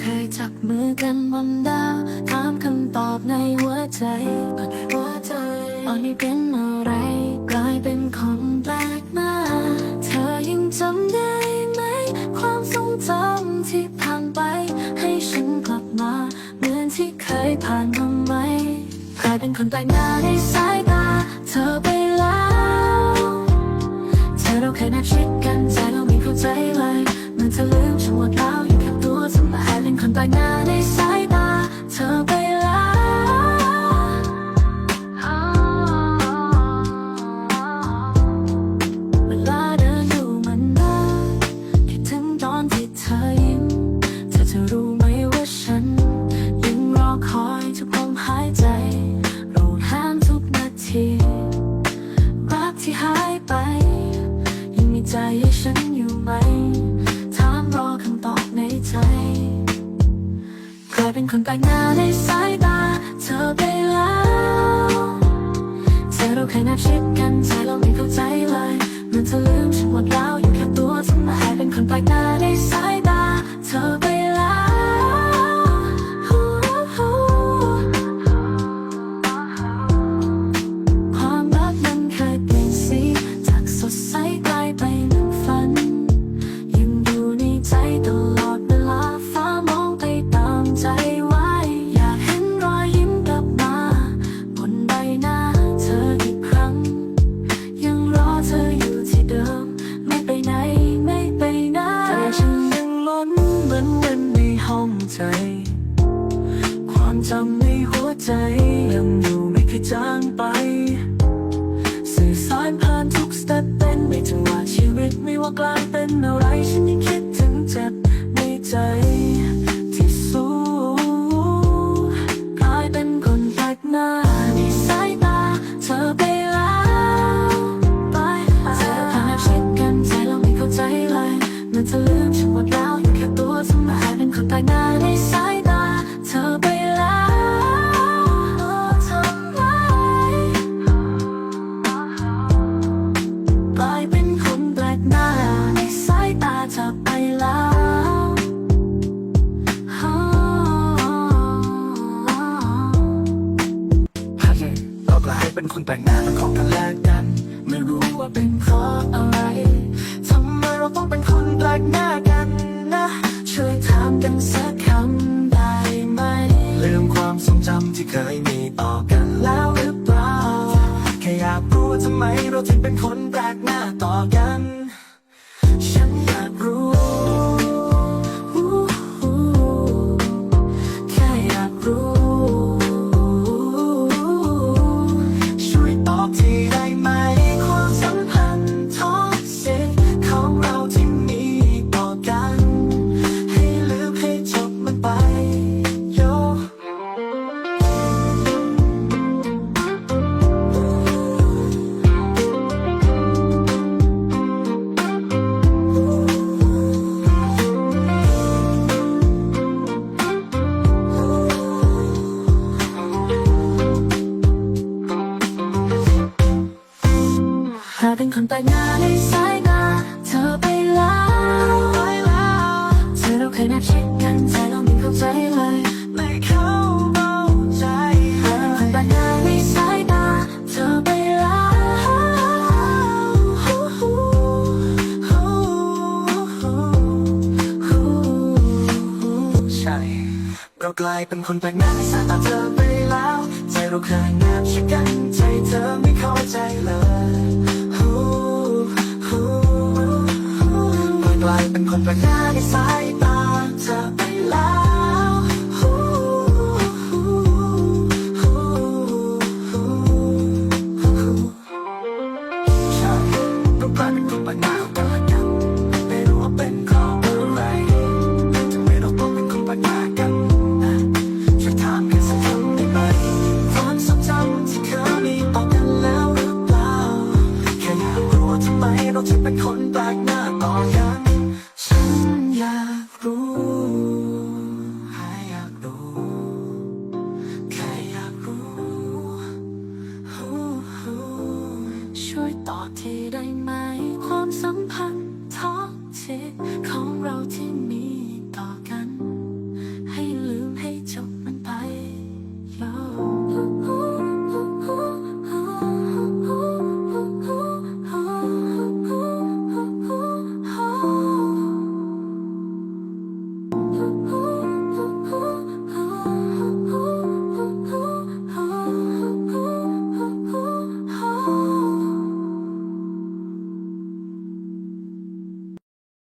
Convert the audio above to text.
เคยจับมือกันบนดาวถามคำตอบในหัวใจปัดหัวใจตอนนี้เป็นอะไร กลายเป็นของแปลกหน้า เธอยังจำได้ไหม ความทรงจำที่ผ่านไป ให้ฉันกลับมา เหมือนที่เคยผ่านมาไหมกลายเป็นคนแปลกหน้าในสายตา เธอไปแล้ว เธอเราเคยนัดชิดกันใจเราไม่เข้าใจเลยเหมือนเธอลืมฉันหมดแล้ว กลายเป็นคนแปลกหน้าในสายตาเธอไปแล้วเธอเราเคยนับชิดกันใจเราไม่เข้าใจเลยเหมือนเธอลืมฉันหมดแล้วำในหัวใจ ยังอยู่ไม่เคยจางไป สื่อสารผ่านทุกสเต็ปเป็นไม่จังหวะชีวิตไม่ว่ากลางเป็นอะไร ฉันยังคิดถึงเจ็บในใจ เป็นคนแปลกหน้าของกันและกัน ไม่รู้ว่าเป็นเพราะอะไรทำไมเราต้องเป็นคนแปลกหน้ากันนะช่วยถามกันสักคำได้ไหมลืมความทรงจำที่เคยมีต่อกันแล้วหรือเปล่าแค่อยากรู้ว่าทำไมเราถึงเป็นคนแปลกหน้าต่อกัน คนแปลกหน้าในสายตาเธอไปแล้วไปแล้วเธอเราเคยแนัดชิดกันใจเราไม่เข้าใจเลยไม่เข้าใจเป็นคนแปลกหน้าในสายตาเธอไปแล้วใช่เรากลายเป็นคนแปลกหน้าในสายตาเธอไปแล้ว ใจเราเคยแนบชิดกันใจเธอไม่เข้าใจเลย ฮู้เรา wrote to